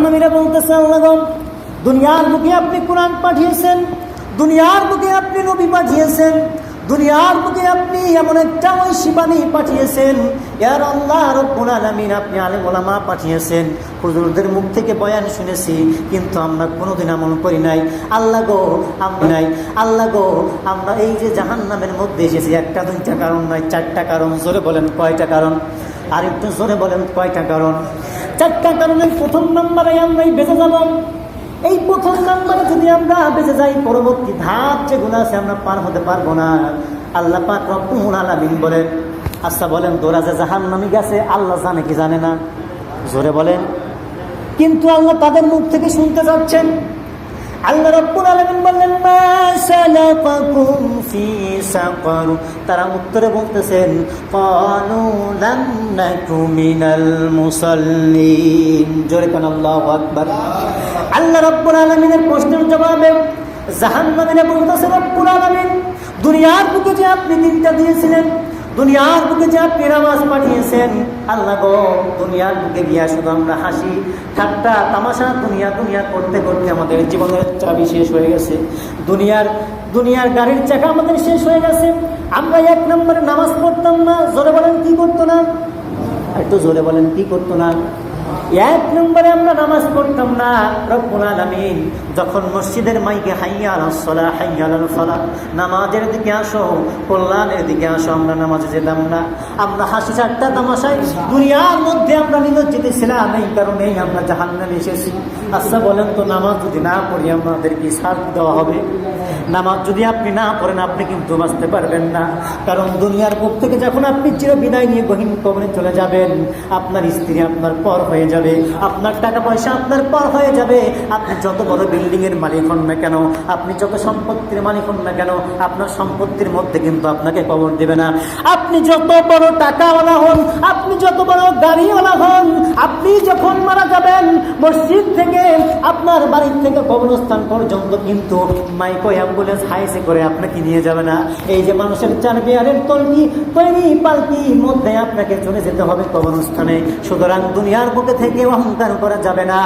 জাহান্নামীরা বলতেছে আল্লাহ গো, দুনিয়ার বুকে আপনি কোরআন পাঠিয়েছেন দুনিয়ার বুকে আপনি নবী পাঠিয়েছেন দুনিয়ার বুকে আপনি এমন একটা ঐশী বাণী পাঠিয়েছেন ইয়ার আল্লাহ রব্বুল আলামিন আপনি আলেম ওলামা পাঠিয়েছেন। হুজুরদের মুখ থেকে বয়ান শুনেছি কিন্তু আমরা কোনোদিন আমল করি নাই। আল্লাহ গো আমরা নাই। আল্লাহ গো আমরা এই যে জাহান্নামের মধ্যে এসেছি একটা দুইটা কারণ নয় চারটা কারণ জোরে বলেন কয়টা কারণ? আর একটু জোরে বলেন কয়টা কারণ? চারটা কারণে প্রথম নাম্বারে আমরা বেঁচে যাব। এই প্রথম নাম্বারে যদি আমরা বেঁচে যাই, পরবর্তী ধাপ যেগুলো আছে আমরা পার হতে পারব না। আল্লাহ পাক রব্বুল আলামিন বলেন আচ্ছা বলেন, দোরাজে জাহান নামি গেছে, আল্লাহ জানে কি জানে না? জোরে বলেন। কিন্তু আল্লাহ তাদের মুখ থেকে শুনতে যাচ্ছেন আল্লাহ রব্বুল আলামিন বললেন তারা উত্তরে বলতেছেন জোরে কোন আল্লাহু আকবার। আল্লাহ রব্বুল আলামিনের প্রশ্নের জবাবে জাহান্নামীরা বলতেছে, রব্বুল আলামিন, দুনিয়ার বুকে যে আপনি দিনটা দিয়েছিলেন দুনিয়ার বুকে যা আপনি পাঠিয়েছেন, আল্লাহ গো, দুনিয়ার বুকে গিয়া শুধু আমরা হাসি, ঠাট্টা, তামাশা দুনিয়া দুনিয়া করতে করতে আমাদের জীবনের চাবি শেষ হয়ে গেছে। দুনিয়ার দুনিয়ার গাড়ির চাকা আমাদের শেষ হয়ে গেছে। আমরা এক নম্বরে নামাজ পড়তাম না, জোরে বলেন কি করতো না? একটু জোরে বলেন কি করতো না? এক নম্বরে আমরা নামাজ পড়তাম না, রব্বুল আলামিন। যখন মসজিদের মাইকে হাইয়া আলাস সালাহ হাইয়া নামাজের দিকে আসো, কল্যাণের দিকে আসো, আমরা নামাজে যেতাম না। আমরা হাসি ঠাট্টা তামাশায় দুনিয়ার মধ্যে আমরা নিমজ্জিত ছিলাম, এই কারণেই আমরা জাহান্নামে এসেছি। আচ্ছা বলেন তো, নামাজ যদি না পড়ি আমাদের কি সাথ দেওয়া হবে? নামাজ যদি আপনি না পড়েন, আপনি কিন্তু বাঁচতে পারবেন না। কারণ দুনিয়ার বুক থেকে যখন আপনি চির বিদায় নিয়ে গহীন কবরে চলে যাবেন, আপনার স্ত্রী আপনার পর হয়ে যাবে। আপনার টাকা পয়সা আপনার পর হয়ে যাবে। আপনি যত বড় বিল্ডিং এর মালিক হন না কেন, আপনি যত সম্পত্তির মালিক হন না কেন, আপনার সম্পত্তির মধ্যে কিন্তু আপনাকে কবর দেবে না। আপনি যত বড় টাকাওয়ালা হন, আপনি যত বড় গাড়িওয়ালা হন, আপনি যখন মারা যাবেন, মসজিদ থেকে আপনার বাড়ির থেকে কবরস্থান পর্যন্ত কিন্তু মাইকো অ্যাম্বুলেন্স হাইসে করে আপনাকে নিয়ে যাবে না। এই যে মানুষের চার বিয়ারের তলকি তৈরি পালকি মধ্যে আপনাকে চলে যেতে হবে কবরস্থানে। সুতরাং দুনিয়ার বুকে থেকে অহংকার করা যাবে না।